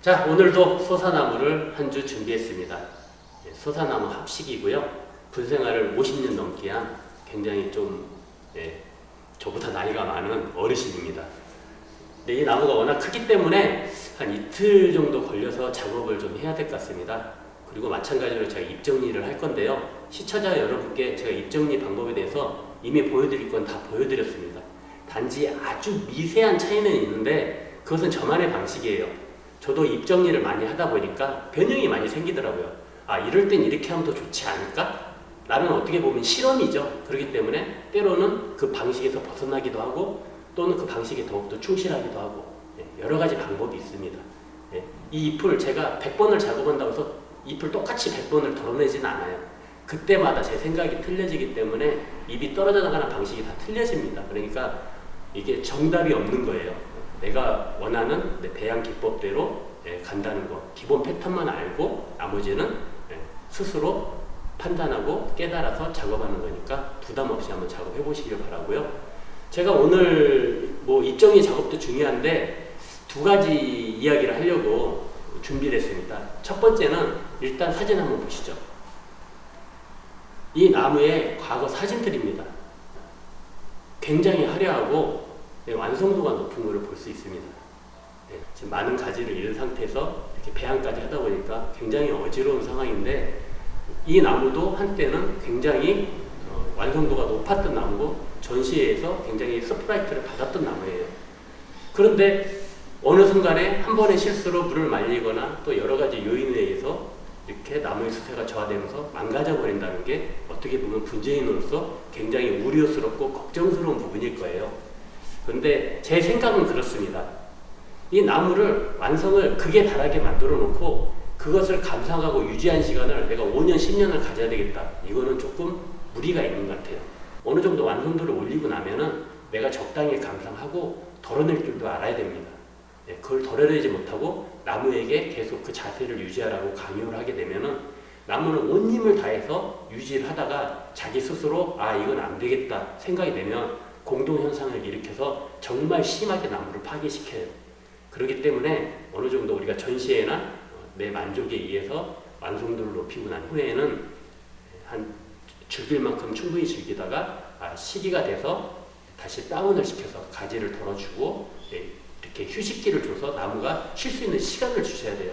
자, 오늘도 소사나무를 한 주 준비했습니다. 예, 소사나무 합식이고요. 분생활을 50년 넘게 한 굉장히 좀 예, 저보다 나이가 많은 어르신입니다. 근데 이 나무가 워낙 크기 때문에 한 이틀 정도 걸려서 작업을 좀 해야 될 것 같습니다. 그리고 마찬가지로 제가 입 정리를 할 건데요. 시청자 여러분께 제가 입 정리 방법에 대해서 이미 보여드릴 건 다 보여드렸습니다. 단지 아주 미세한 차이는 있는데 그것은 저만의 방식이에요. 저도 입 정리를 많이 하다 보니까 변형이 많이 생기더라고요. 아, 이럴 땐 이렇게 하면 더 좋지 않을까? 나는 어떻게 보면 실험이죠. 그렇기 때문에 때로는 그 방식에서 벗어나기도 하고 또는 그 방식에 더욱더 충실하기도 하고 예, 여러 가지 방법이 있습니다. 예, 이 잎을 제가 100번을 작업한다고 해서 잎을 똑같이 100번을 덜어내진 않아요. 그때마다 제 생각이 틀려지기 때문에 잎이 떨어져 나가는 방식이 다 틀려집니다. 그러니까 이게 정답이 없는 거예요. 내가 원하는 내 배양 기법대로 예, 간다는 거. 기본 패턴만 알고 나머지는 예, 스스로 판단하고 깨달아서 작업하는 거니까 부담 없이 한번 작업해 보시길 바라고요. 제가 오늘 뭐 입정리 작업도 중요한데 두 가지 이야기를 하려고 준비를 했습니다. 첫 번째는 일단 사진 한번 보시죠. 이 나무의 과거 사진들입니다. 굉장히 화려하고 네, 완성도가 높은 것을 볼 수 있습니다. 네, 지금 많은 가지를 잃은 상태에서 이렇게 배양까지 하다 보니까 굉장히 어지러운 상황인데 이 나무도 한때는 굉장히 어, 완성도가 높았던 나무고 전시회에서 굉장히 스프라이트를 받았던 나무예요. 그런데 어느 순간에 한 번의 실수로 물을 말리거나 또 여러 가지 요인에 의해서 이렇게 나무의 수세가 저하되면서 망가져 버린다는 게 어떻게 보면 분재인으로서 굉장히 우려스럽고 걱정스러운 부분일 거예요. 그런데 제 생각은 그렇습니다. 이 나무를 완성을 극에 달하게 만들어 놓고 그것을 감상하고 유지한 시간을 내가 5년, 10년을 가져야 되겠다. 이거는 조금 무리가 있는 것 같아요. 어느 정도 완성도를 올리고 나면은 내가 적당히 감상하고 덜어낼 줄도 알아야 됩니다. 예, 그걸 덜어내지 못하고 나무에게 계속 그 자세를 유지하라고 강요를 하게 되면은 나무는 온 힘을 다해서 유지를 하다가 자기 스스로 아 이건 안 되겠다 생각이 되면 공동 현상을 일으켜서 정말 심하게 나무를 파괴시켜요. 그렇기 때문에 어느 정도 우리가 전시회나 어, 내 만족에 의해서 완성도를 높이고 난 후에는 한 즐길 만큼 충분히 즐기다가 아, 시기가 돼서 다시 다운을 시켜서 가지를 덜어주고 예, 이렇게 휴식기를 줘서 나무가 쉴 수 있는 시간을 주셔야 돼요.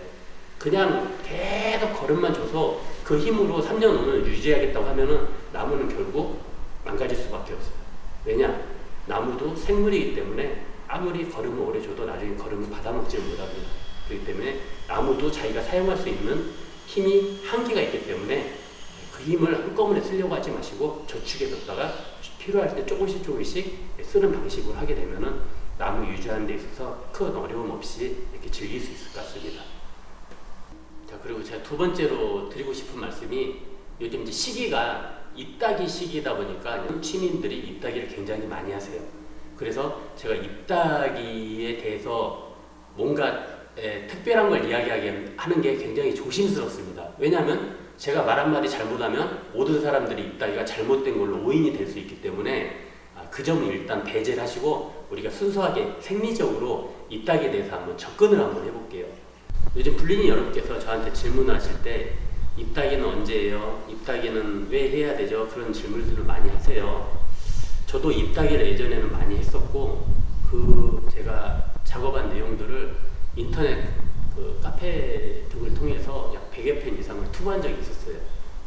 그냥 계속 걸음만 줘서 그 힘으로 3년 5년 유지하겠다고 하면은 나무는 결국 망가질 수밖에 없어요. 왜냐? 나무도 생물이기 때문에 아무리 걸음을 오래 줘도 나중에 걸음을 받아먹지 못합니다. 그렇기 때문에 나무도 자기가 사용할 수 있는 힘이 한계가 있기 때문에 그 힘을 한꺼번에 쓰려고 하지 마시고 저축해 뒀다가 필요할 때 조금씩 조금씩 쓰는 방식으로 하게 되면은 나무 유지하는 데 있어서 큰 어려움 없이 이렇게 즐길 수 있을 것 같습니다. 자 그리고 제가 두 번째로 드리고 싶은 말씀이 요즘 이제 시기가 잎따기 시기다 보니까 시민들이 잎따기를 굉장히 많이 하세요. 그래서 제가 잎따기에 대해서 뭔가 에, 특별한 걸 이야기하게 하는 게 굉장히 조심스럽습니다. 왜냐하면 제가 말 한마디 잘못하면 모든 사람들이 잎따기가 잘못된 걸로 오인이 될 수 있기 때문에 아, 그 점을 일단 배제를 하시고 우리가 순수하게 생리적으로 잎따기에 대해서 한번 접근을 한번 해볼게요. 요즘 불리니 여러분께서 저한테 질문하실 때 잎따기는 언제예요? 잎따기는 왜 해야 되죠? 그런 질문들을 많이 하세요. 저도 잎따기를 예전에는 많이 했었고 그 제가 작업한 내용들을 인터넷 그 카페 등을 통해서 약 100여 편 이상을 투고한 적이 있었어요.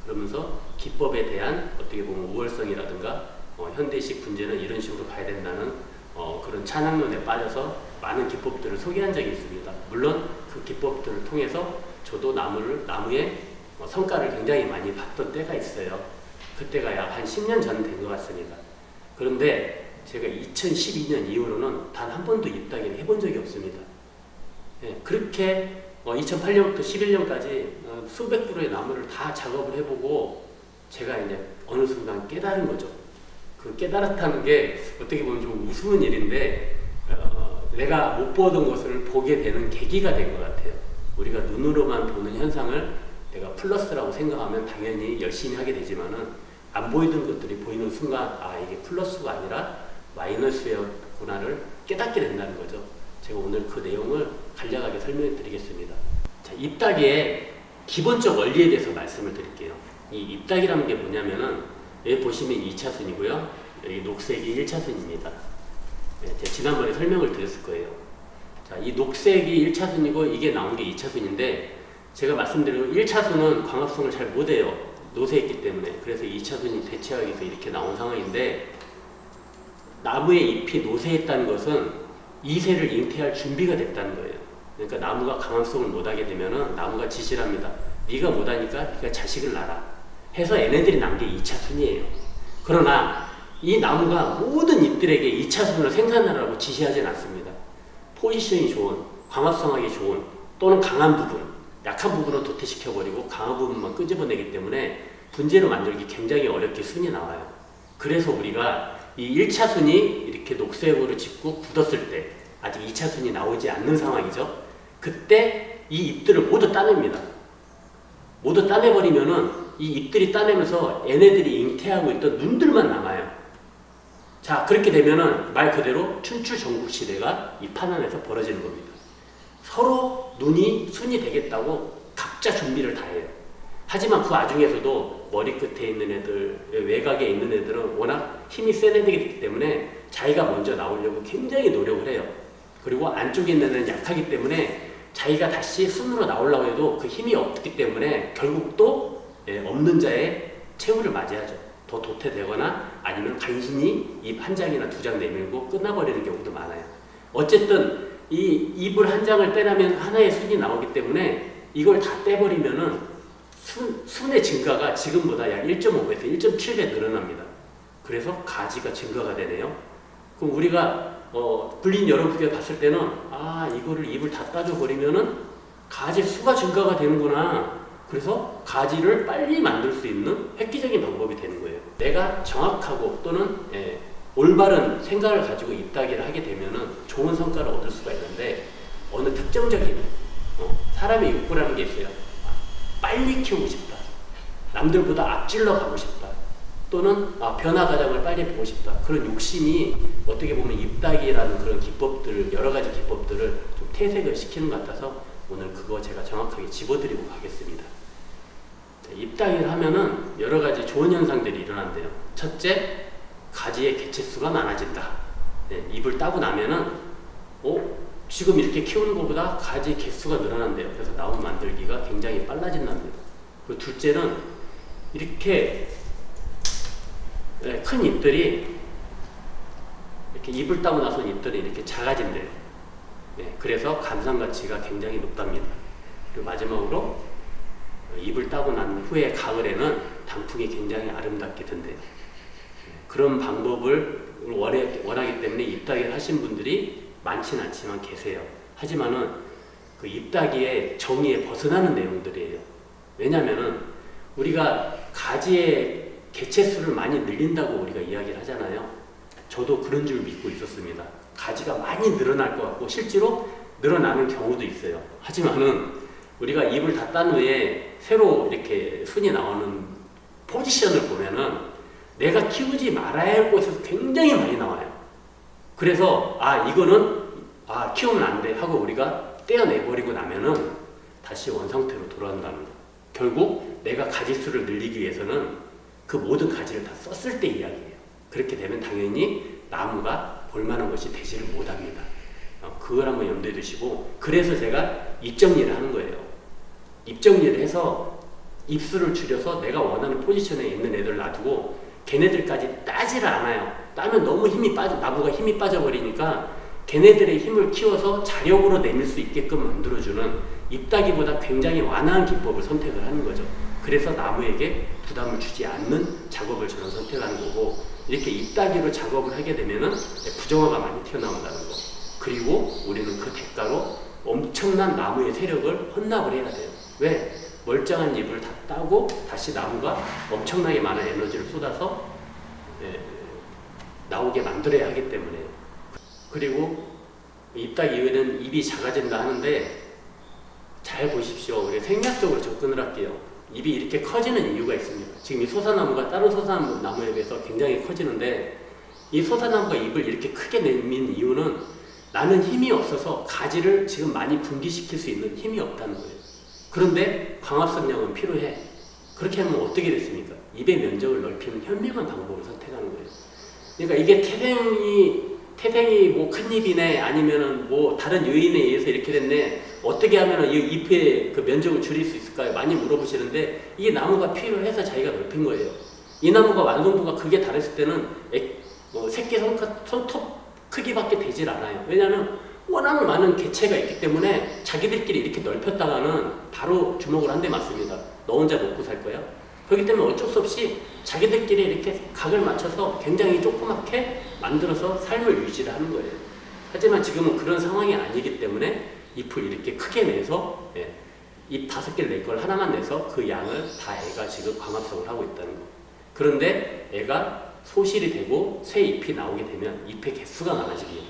그러면서 기법에 대한 어떻게 보면 우월성이라든가 어, 현대식 분재는 이런 식으로 가야 된다는 어, 그런 찬양론에 빠져서 많은 기법들을 소개한 적이 있습니다. 물론 그 기법들을 통해서 저도 나무를 나무의 어, 성과를 굉장히 많이 봤던 때가 있어요. 그때가 약한 10년 전 된 것 같습니다. 그런데 제가 2012년 이후로는 단 한 번도 잎따기를 해본 적이 없습니다. 예, 그렇게 어, 2008년부터 11년까지 어, 수백 그루의 나무를 다 작업을 해보고 제가 이제 어느 순간 깨달은 거죠. 그 깨달았다는 게 어떻게 보면 좀 우스운 일인데 어, 내가 못 보던 것을 보게 되는 계기가 된 것 같아요. 우리가 눈으로만 보는 현상을 내가 플러스라고 생각하면 당연히 열심히 하게 되지만은 안 보이던 것들이 보이는 순간 아 이게 플러스가 아니라 마이너스였구나를 깨닫게 된다는 거죠. 제가 오늘 그 내용을 간략하게 설명해 드리겠습니다. 자, 잎따기의 기본적 원리에 대해서 말씀을 드릴게요. 이 잎따기라는 게 뭐냐면은 여기 보시면 2차순이고요. 여기 녹색이 1차순입니다. 제가 지난번에 설명을 드렸을 거예요. 자, 이 녹색이 1차순이고 이게 나온 게 2차순인데 제가 말씀드린 1차순은 광합성을 잘 못해요. 노쇠 있기 때문에. 그래서 2차순이 대체하기 위해서 이렇게 나온 상황인데 나무의 잎이 노쇠했다는 것은 이세를 잉태할 준비가 됐다는 거예요. 그러니까 나무가 강함성을 못하게 되면은 나무가 지시를 합니다. 네가 못하니까 네가 자식을 낳아. 해서 얘네들이 난 게 2차순이에요. 그러나 이 나무가 모든 잎들에게 2차순으로 생산하라고 지시하진 않습니다. 포지션이 좋은, 광합성하기 좋은, 또는 강한 부분, 약한 부분은 도태시켜버리고 강한 부분만 끄집어내기 때문에 분재로 만들기 굉장히 어렵게 순이 나와요. 그래서 우리가 이 1차 순이 이렇게 녹색으로 짙고 굳었을 때 아직 2차 순이 나오지 않는 상황이죠. 그때 이 잎들을 모두 따냅니다. 모두 따내버리면은 이 잎들이 따내면서 얘네들이 잉태하고 있던 눈들만 남아요. 자, 그렇게 되면은 말 그대로 춘추 전국 시대가 이 판 안에서 벌어지는 겁니다. 서로 눈이 순이 되겠다고 각자 준비를 다 해요. 하지만 그 와중에서도 머리 끝에 있는 애들, 외곽에 있는 애들은 워낙 힘이 센 애들이기 때문에 자기가 먼저 나오려고 굉장히 노력을 해요. 그리고 안쪽에 있는 애는 약하기 때문에 자기가 다시 순으로 나오려고 해도 그 힘이 없기 때문에 결국 또 예, 없는 자의 최후를 맞이하죠. 더 도태되거나 아니면 간신히 입 한 장이나 두 장 내밀고 끝나버리는 경우도 많아요. 어쨌든 이 입을 한 장을 떼려면 하나의 순이 나오기 때문에 이걸 다 떼버리면은 순, 순의 증가가 지금보다 약 1.5배에서 1.7배 늘어납니다. 그래서 가지가 증가가 되네요. 그럼 우리가 어, 불린 여러분께 봤을 때는 아 이거를 입을 다 따져 버리면은 가지 수가 증가가 되는구나. 그래서 가지를 빨리 만들 수 있는 획기적인 방법이 되는 거예요. 내가 정확하고 또는 예, 올바른 생각을 가지고 입다기를 하게 되면은 좋은 성과를 얻을 수가 있는데 어느 특정적인 어, 사람의 욕구라는 게 있어요. 아, 빨리 키우고 싶다. 남들보다 앞질러 가고 싶다. 또는 아, 변화 과정을 빨리 보고 싶다. 그런 욕심이 어떻게 보면 입다기라는 그런 기법들을 여러 가지 기법들을 좀 퇴색을 시키는 것 같아서 오늘 그거 제가 정확하게 집어드리고 가겠습니다. 자, 입다기를 하면은 여러 가지 좋은 현상들이 일어난대요. 첫째, 가지의 개체수가 많아진다. 네, 잎을 따고 나면은 어? 지금 이렇게 키우는 것보다 가지 개수가 늘어난대요. 그래서 나무 만들기가 굉장히 빨라진답니다. 그리고 둘째는 이렇게 네, 큰 잎들이 이렇게 잎을 따고 나서 잎들이 이렇게 작아진대요. 네, 그래서 감상 가치가 굉장히 높답니다. 그리고 마지막으로 잎을 따고 난 후에 가을에는 단풍이 굉장히 아름답게 든대요. 네, 그런 방법을 원하기 때문에 잎따기를 하신 분들이 많지는 않지만 계세요. 하지만은 그 잎따기의 정의에 벗어나는 내용들이에요. 왜냐면은 우리가 가지의 개체수를 많이 늘린다고 우리가 이야기를 하잖아요. 저도 그런 줄 믿고 있었습니다. 가지가 많이 늘어날 것 같고 실제로 늘어나는 경우도 있어요. 하지만은 우리가 잎을 다 딴 후에 새로 이렇게 순이 나오는 포지션을 보면은 내가 키우지 말아야 할 곳에서 굉장히 많이 나와요. 그래서 아 이거는 아 키우면 안 돼 하고 우리가 떼어내버리고 나면은 다시 원상태로 돌아온다는 거. 결국 내가 가지 수를 늘리기 위해서는 그 모든 가지를 다 썼을 때 이야기예요. 그렇게 되면 당연히 나무가 볼만한 것이 되지를 못합니다. 어, 그걸 한번 염두에 두시고 그래서 제가 입정리를 하는 거예요. 입정리를 해서 입수를 줄여서 내가 원하는 포지션에 있는 애들 놔두고 걔네들까지 따지를 않아요. 따면 너무 힘이 빠져 나무가 힘이 빠져버리니까 걔네들의 힘을 키워서 자력으로 내밀 수 있게끔 만들어주는 입따기보다 굉장히 완화한 기법을 선택을 하는 거죠. 그래서 나무에게 부담을 주지 않는 작업을 저는 선택하는 거고 이렇게 입따기로 작업을 하게 되면은 부정화가 많이 튀어나온다는 거. 그리고 우리는 그 대가로 엄청난 나무의 세력을 헌납을 해야 돼요. 왜? 멀쩡한 잎을 다 따고 다시 나무가 엄청나게 많은 에너지를 쏟아서 예, 나오게 만들어야 하기 때문에 그리고 잎따기 이후에는 잎이 작아진다 하는데 잘 보십시오. 우리 생략적으로 접근을 할게요. 잎이 이렇게 커지는 이유가 있습니다. 지금 이 소사나무가 다른 소사나무에 비해서 굉장히 커지는데 이 소사나무가 잎을 이렇게 크게 내민 이유는 나는 힘이 없어서 가지를 지금 많이 분기시킬 수 있는 힘이 없다는 거예요. 그런데 광합성량은 필요해. 그렇게 하면 어떻게 됐습니까? 입의 면적을 넓히는 현명한 방법을 선택하는 거예요. 그러니까 이게 태생이 태생이 뭐 큰 입이네 아니면은 뭐 다른 요인에 의해서 이렇게 됐네 어떻게 하면은 이 잎의 그 면적을 줄일 수 있을까요? 많이 물어보시는데 이게 나무가 필요해서 자기가 넓힌 거예요. 이 나무가 완성도가 크게 달했을 때는 액- 뭐 새끼 손톱 크기밖에 되질 않아요. 왜냐하면 워낙 많은 개체가 있기 때문에 자기들끼리 이렇게 넓혔다가는 바로 주먹을 한 대 맞습니다. 너 혼자 먹고 살 거야? 그렇기 때문에 어쩔 수 없이 자기들끼리 이렇게 각을 맞춰서 굉장히 조그맣게 만들어서 삶을 유지를 하는 거예요. 하지만 지금은 그런 상황이 아니기 때문에 잎을 이렇게 크게 내서 예, 잎 다섯 개를 낼 걸 하나만 내서 그 양을 다 애가 지금 광합성을 하고 있다는 거예요. 그런데 애가 소실이 되고 새 잎이 나오게 되면 잎의 개수가 많아집니다.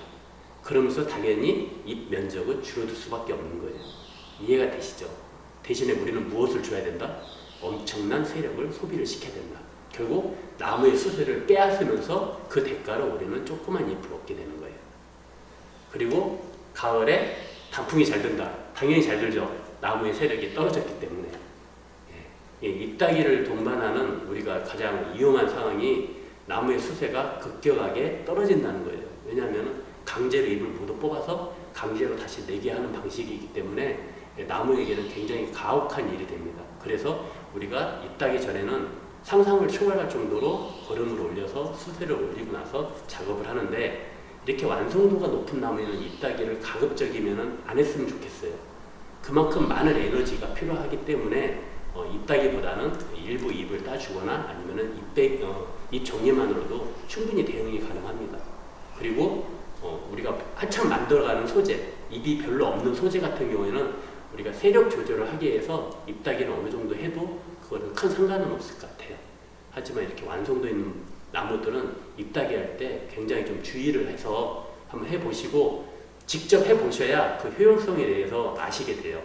그러면서 당연히 잎 면적은 줄어들 수밖에 없는 거예요. 이해가 되시죠? 대신에 우리는 무엇을 줘야 된다? 엄청난 세력을 소비를 시켜야 된다. 결국 나무의 수세를 빼앗으면서 그 대가로 우리는 조그만 잎을 얻게 되는 거예요. 그리고 가을에 단풍이 잘 든다. 당연히 잘 들죠. 나무의 세력이 떨어졌기 때문에. 예, 이 잎따기를 동반하는 우리가 가장 위험한 상황이 나무의 수세가 급격하게 떨어진다는 거예요. 왜냐하면 강제로 잎을 모두 뽑아서 강제로 다시 내게 하는 방식이기 때문에 나무에게는 굉장히 가혹한 일이 됩니다. 그래서 우리가 잎따기 전에는 상상을 초월할 정도로 거름을 올려서 수세를 올리고 나서 작업을 하는데 이렇게 완성도가 높은 나무에는 잎따기를 가급적이면 안 했으면 좋겠어요. 그만큼 많은 에너지가 필요하기 때문에 어, 잎따기보다는 일부 잎을 따주거나 아니면은 잎배, 어, 잎 정리만으로도 충분히 대응이 가능합니다. 그리고 어, 우리가 한참 만들어가는 소재, 잎이 별로 없는 소재 같은 경우에는 우리가 세력 조절을 하기 위해서 잎따기를 어느 정도 해도 그거는 큰 상관은 없을 것 같아요. 하지만 이렇게 완성도 있는 나무들은 잎따기 할 때 굉장히 좀 주의를 해서 한번 해보시고 직접 해보셔야 그 효용성에 대해서 아시게 돼요.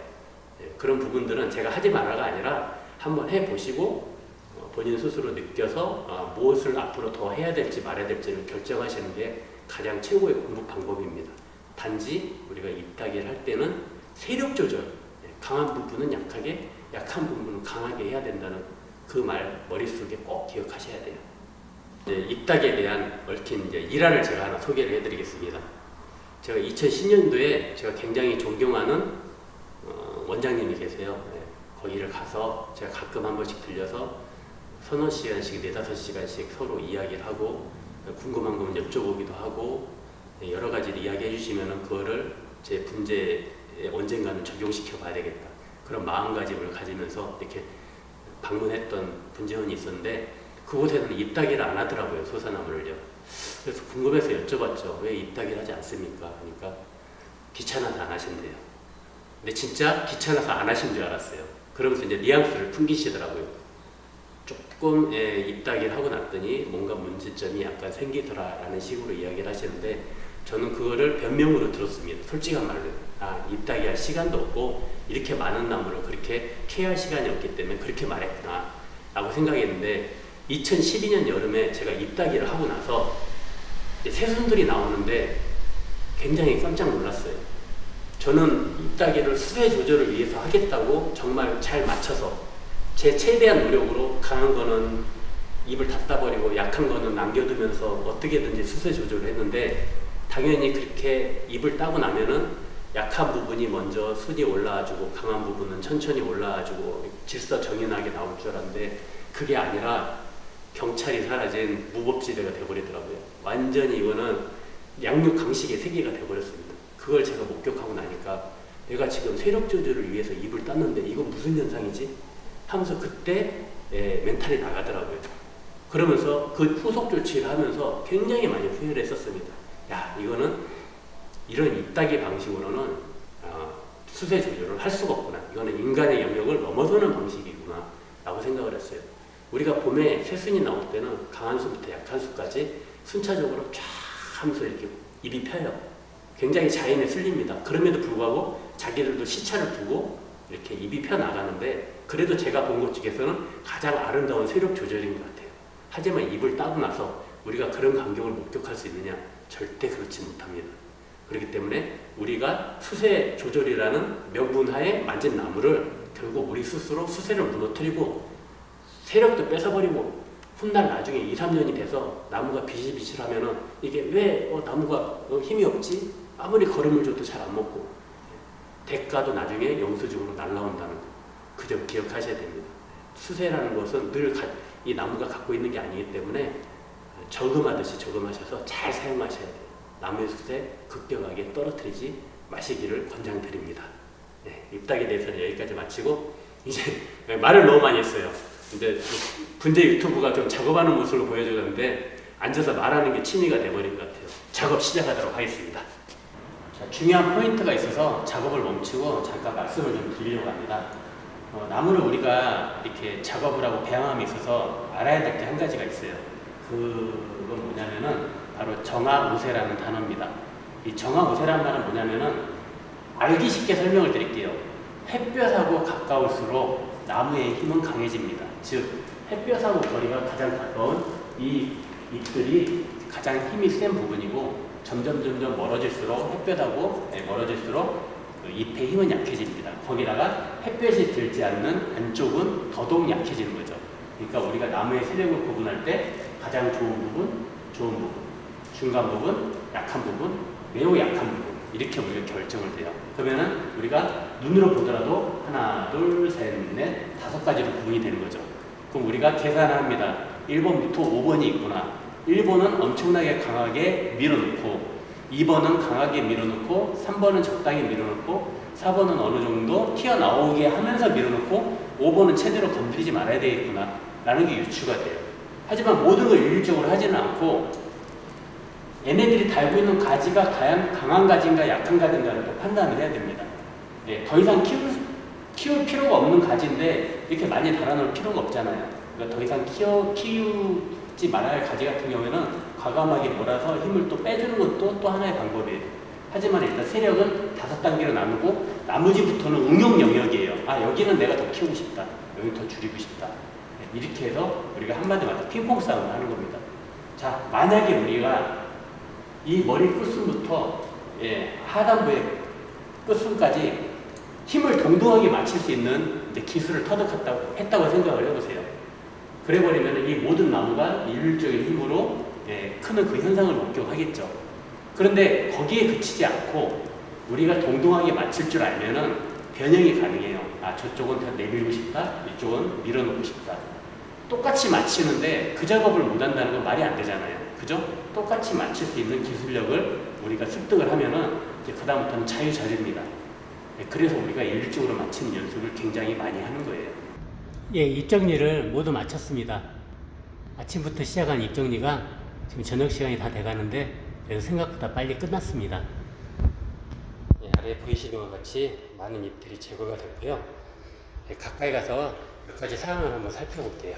예, 그런 부분들은 제가 하지 말아가 아니라 한번 해보시고 어, 본인 스스로 느껴서 아, 무엇을 앞으로 더 해야 될지 말아야 될지를 결정하시는 게 가장 최고의 공부 방법입니다. 단지 우리가 잎따기를 할 때는 세력 조절, 예, 강한 부분은 약하게, 약한 부분은 강하게 해야 된다는 그 말 머릿속에 꼭 기억하셔야 돼요. 이제 잎따기에 대한 얽힌 이제 일화를 제가 하나 소개를 해드리겠습니다. 제가 2010년도에 제가 굉장히 존경하는 어, 원장님이 계세요. 네, 거기를 가서 제가 가끔 한 번씩 들려서 서너 시간씩, 네다섯 시간씩 서로 이야기를 하고 궁금한 거면 여쭤보기도 하고 네, 여러 가지를 이야기해 주시면 그거를 제 분재에 언젠가는 적용시켜 봐야 되겠다. 그런 마음가짐을 가지면서 이렇게 방문했던 분재원이 있었는데 그곳에서는 잎따기를 안 하더라고요. 소사나무를요. 그래서 궁금해서 여쭤봤죠. 왜 잎따기를 하지 않습니까? 그러니까 귀찮아서 안 하신대요. 근데 진짜 귀찮아서 안 하신 줄 알았어요. 그러면서 이제 뉘앙스를 풍기시더라고요. 조금 예, 잎따기를 하고 났더니 뭔가 문제점이 약간 생기더라라는 식으로 이야기를 하시는데 저는 그거를 변명으로 들었습니다. 솔직한 말로. 아, 잎따기 할 시간도 없고 이렇게 많은 나무를 그렇게 케어할 시간이 없기 때문에 그렇게 말했구나 라고 생각했는데 2012년 여름에 제가 잎따기를 하고 나서 새순들이 나오는데 굉장히 깜짝 놀랐어요. 저는 잎따기를 수세 조절을 위해서 하겠다고 정말 잘 맞춰서 제 최대한 노력으로 강한 거는 입을 닫다 버리고 약한 거는 남겨두면서 어떻게든지 수세 조절을 했는데 당연히 그렇게 입을 따고 나면은 약한 부분이 먼저 순이 올라와주고 강한 부분은 천천히 올라와주고 질서 정연하게 나올 줄 알았는데 그게 아니라 경찰이 사라진 무법지대가 돼버리더라고요. 완전히 이거는 양육 강식의 세계가 돼버렸습니다. 그걸 제가 목격하고 나니까 내가 지금 세력 조절을 위해서 입을 땄는데 이건 무슨 현상이지? 하면서 그때 예, 멘탈이 나가더라고요. 그러면서 그 후속 조치를 하면서 굉장히 많이 후회를 했었습니다. 야, 이거는 이런 입다기 방식으로는 어, 수세 조절을 할 수가 없구나. 이거는 인간의 영역을 넘어서는 방식이구나. 라고 생각을 했어요. 우리가 봄에 새순이 나올 때는 강한 수부터 약한 수까지 순차적으로 쫙 하면서 이렇게 입이 펴요. 굉장히 자연에 쓸립니다. 그럼에도 불구하고 자기들도 시차를 두고 이렇게 입이 펴 나가는데 그래도 제가 본 것 중에서는 가장 아름다운 세력 조절인 것 같아요. 하지만 입을 따고 나서 우리가 그런 광경을 목격할 수 있느냐? 절대 그렇지 못합니다. 그렇기 때문에 우리가 수세 조절이라는 명분하에 만진 나무를 결국 우리 스스로 수세를 무너뜨리고 세력도 뺏어버리고 훗날 나중에 2, 3년이 돼서 나무가 비실비실하면은 이게 왜 어, 나무가 어, 힘이 없지? 아무리 걸음을 줘도 잘 안 먹고 대가도 나중에 영수증으로 날라온다는 거. 그점 기억하셔야 됩니다. 수세라는 것은 늘 이 나무가 갖고 있는 게 아니기 때문에 저금하듯이 저금하셔서 잘 사용하셔야 돼요. 나무의 수세 급격하게 떨어뜨리지 마시기를 권장드립니다. 네, 입닥에 대해서는 여기까지 마치고 이제 말을 너무 많이 했어요. 근데 분재 유튜브가 좀 작업하는 모습을 보여주는데 앉아서 말하는 게 취미가 돼버린 것 같아요. 작업 시작하도록 하겠습니다. 자, 중요한 포인트가 있어서 작업을 멈추고 잠깐 말씀을 좀 드리려고 합니다. 어, 나무를 우리가 이렇게 작업을 하고 배양함에 있어서 알아야 될 게 한 가지가 있어요. 그건 뭐냐면은 바로 정화우세라는 단어입니다. 이 정화우세라는 말은 뭐냐면은 알기 쉽게 설명을 드릴게요. 햇볕하고 가까울수록 나무의 힘은 강해집니다. 즉 햇볕하고 거리가 가장 가까운 이 잎들이 가장 힘이 센 부분이고 점점 점점 멀어질수록 햇볕하고 네, 멀어질수록 그 잎의 힘은 약해집니다. 거기다가 햇볕이 들지 않는 안쪽은 더더욱 약해지는 거죠. 그러니까 우리가 나무의 세력을 구분할 때 가장 좋은 부분, 좋은 부분, 중간 부분, 약한 부분, 매우 약한 부분 이렇게 우리가 결정을 돼요. 그러면은 우리가 눈으로 보더라도 하나, 둘, 셋, 넷, 다섯 가지로 구분이 되는 거죠. 그럼 우리가 계산을 합니다. 1번부터 5번이 있구나. 1번은 엄청나게 강하게 밀어넣고 2번은 강하게 밀어넣고 3번은 적당히 밀어넣고 4번은 어느 정도 튀어나오게 하면서 밀어넣고 5번은 최대로 건드리지 말아야 되겠구나 라는 게 유추가 돼요. 하지만 모든 걸 일률적으로 하지는 않고 얘네들이 달고 있는 가지가 강한 가지인가 약한 가지인가를 또 판단을 해야 됩니다. 예, 더 이상 키울, 키울 필요가 없는 가지인데 이렇게 많이 달아놓을 필요가 없잖아요. 그러니까 더 이상 키워, 키우지 말아야 할 가지 같은 경우에는 과감하게 몰아서 힘을 또 빼주는 것도 또 하나의 방법이에요. 하지만 일단 세력은 다섯 단계로 나누고 나머지부터는 응용 영역이에요. 아 여기는 내가 더 키우고 싶다. 여기 더 줄이고 싶다. 네, 이렇게 해서 우리가 한마디로 핑퐁 싸움을 하는 겁니다. 자 만약에 우리가 이 머리 끝순부터 예, 하단부의 끝순까지 힘을 동등하게 맞출 수 있는 기술을 터득했다고 했다고 생각을 해보세요. 그래 버리면 이 모든 나무가 일률적인 힘으로 예, 크는 그 현상을 목격하겠죠. 그런데 거기에 그치지 않고 우리가 동등하게 맞출 줄 알면은 변형이 가능해요. 아 저쪽은 더 내밀고 싶다, 이쪽은 밀어놓고 싶다. 똑같이 맞히는데 그 작업을 못한다는 건 말이 안 되잖아요. 그죠? 똑같이 맞출 수 있는 기술력을 우리가 습득을 하면은 이제 그다음부터는 자유자재입니다. 네, 그래서 우리가 일률적으로 맞히는 연습을 굉장히 많이 하는 거예요. 예, 입정리를 모두 마쳤습니다. 아침부터 시작한 입정리가 지금 저녁 시간이 다 돼가는데 그래서 생각보다 빨리 끝났습니다. 예, 아래 보이시는 것 같이 많은 잎들이 제거가 됐고요. 예, 가까이 가서 몇 가지 사항을 한번 살펴볼게요.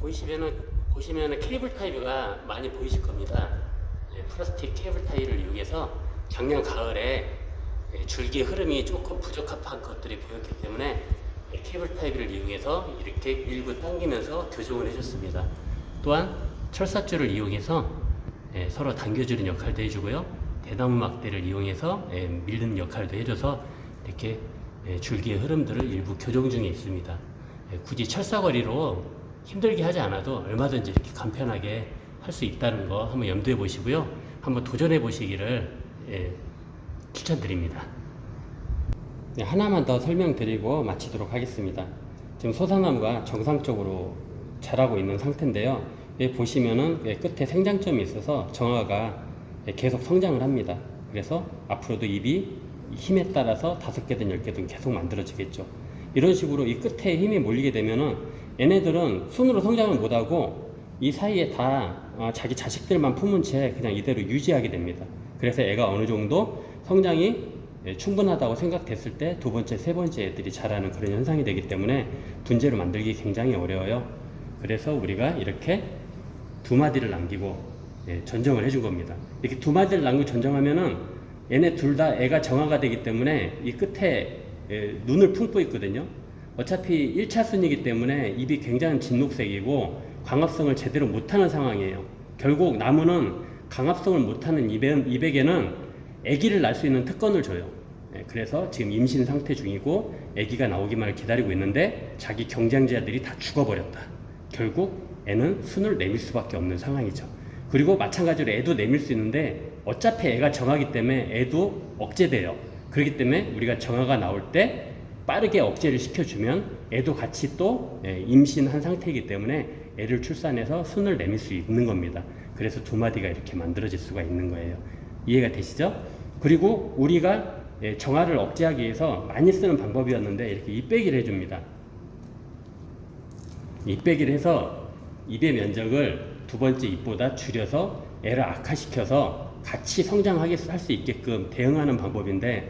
보이시면은 보시면은 케이블 타입가 많이 보이실 겁니다. 예, 플라스틱 케이블 타이를 이용해서 작년 가을에 예, 줄기 흐름이 조금 부적합한 것들이 보였기 때문에 예, 케이블 타입을 이용해서 이렇게 밀고 당기면서 교정을 해줬습니다. 또한 철사줄을 이용해서 예, 서로 당겨주는 역할도 해주고요. 대나무 막대를 이용해서 예, 밀는 역할도 해줘서 이렇게 예, 줄기의 흐름들을 일부 교정 중에 있습니다. 예, 굳이 철사거리로 힘들게 하지 않아도 얼마든지 이렇게 간편하게 할 수 있다는 거 한번 염두에 보시고요. 한번 도전해 보시기를 예, 추천드립니다. 네, 하나만 더 설명드리고 마치도록 하겠습니다. 지금 소사나무가 정상적으로 자라고 있는 상태인데요. 여기 보시면은 예, 끝에 생장점이 있어서 정화가 예, 계속 성장을 합니다. 그래서 앞으로도 잎이 힘에 따라서 다섯 개든 열 개든 계속 만들어지겠죠. 이런 식으로 이 끝에 힘이 몰리게 되면은 얘네들은 순으로 성장을 못하고 이 사이에 다 어, 자기 자식들만 품은 채 그냥 이대로 유지하게 됩니다. 그래서 애가 어느 정도 성장이 예, 충분하다고 생각됐을 때 두 번째, 세 번째 애들이 자라는 그런 현상이 되기 때문에 둔재로 만들기 굉장히 어려워요. 그래서 우리가 이렇게 두 마디를 남기고 예, 전정을 해준 겁니다. 이렇게 두 마디를 남기고 전정하면은 얘네 둘 다 애가 정화가 되기 때문에 이 끝에 예, 눈을 품고 있거든요. 어차피 1차 순이기 때문에 입이 굉장히 진녹색이고 광합성을 제대로 못하는 상황이에요. 결국 나무는 강압성을 못하는 이베- 이백에는 아기를 낳을 수 있는 특권을 줘요. 예, 그래서 지금 임신 상태 중이고 아기가 나오기만을 기다리고 있는데 자기 경쟁자들이 다 죽어버렸다. 결국 애는 순을 내밀 수밖에 없는 상황이죠. 그리고 마찬가지로 애도 내밀 수 있는데 어차피 애가 정하기 때문에 애도 억제돼요. 그렇기 때문에 우리가 정화가 나올 때 빠르게 억제를 시켜주면 애도 같이 또 예, 임신한 상태이기 때문에 애를 출산해서 순을 내밀 수 있는 겁니다. 그래서 두 마디가 이렇게 만들어질 수가 있는 거예요. 이해가 되시죠? 그리고 우리가 예, 정화를 억제하기 위해서 많이 쓰는 방법이었는데 이렇게 입 빼기를 해줍니다. 입 빼기를 해서 입의 면적을 두 번째 입보다 줄여서 애를 악화시켜서 같이 성장하게 할 수 있게끔 대응하는 방법인데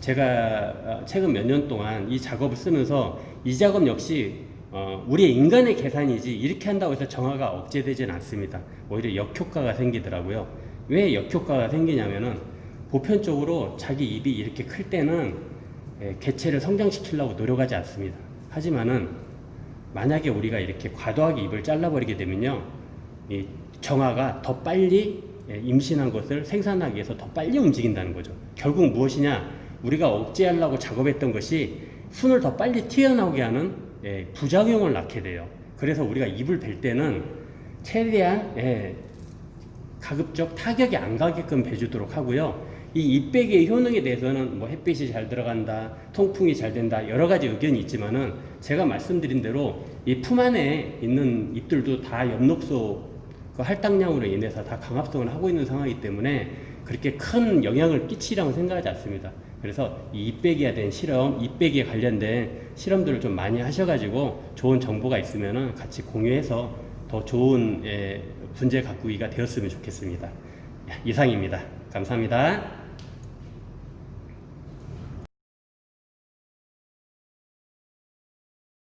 제가 어, 최근 몇 년 동안 이 작업을 쓰면서 이 작업 역시 어, 우리의 인간의 계산이지 이렇게 한다고 해서 정화가 억제되지는 않습니다. 오히려 역효과가 생기더라고요. 왜 역효과가 생기냐면은 보편적으로 자기 입이 이렇게 클 때는 예, 개체를 성장시키려고 노력하지 않습니다. 하지만은 만약에 우리가 이렇게 과도하게 입을 잘라버리게 되면요, 이 정화가 더 빨리 예, 임신한 것을 생산하기 위해서 더 빨리 움직인다는 거죠. 결국 무엇이냐? 우리가 억제하려고 작업했던 것이 순을 더 빨리 튀어나오게 하는 예, 부작용을 낳게 돼요. 그래서 우리가 입을 벨 때는 최대한 예, 가급적 타격이 안 가게끔 배주도록 하고요. 이 입배기의 효능에 대해서는 뭐 햇빛이 잘 들어간다, 통풍이 잘 된다, 여러 가지 의견이 있지만은 제가 말씀드린 대로 이 품 안에 있는 잎들도 다 엽록소 그 할당량으로 인해서 다 강압성을 하고 있는 상황이기 때문에 그렇게 큰 영향을 끼치라고 생각하지 않습니다. 그래서 이 잎배기에 대한 실험, 잎배기에 관련된 실험들을 좀 많이 하셔가지고 좋은 정보가 있으면은 같이 공유해서 더 좋은 예, 분재 가꾸기가 되었으면 좋겠습니다. 이상입니다. 감사합니다.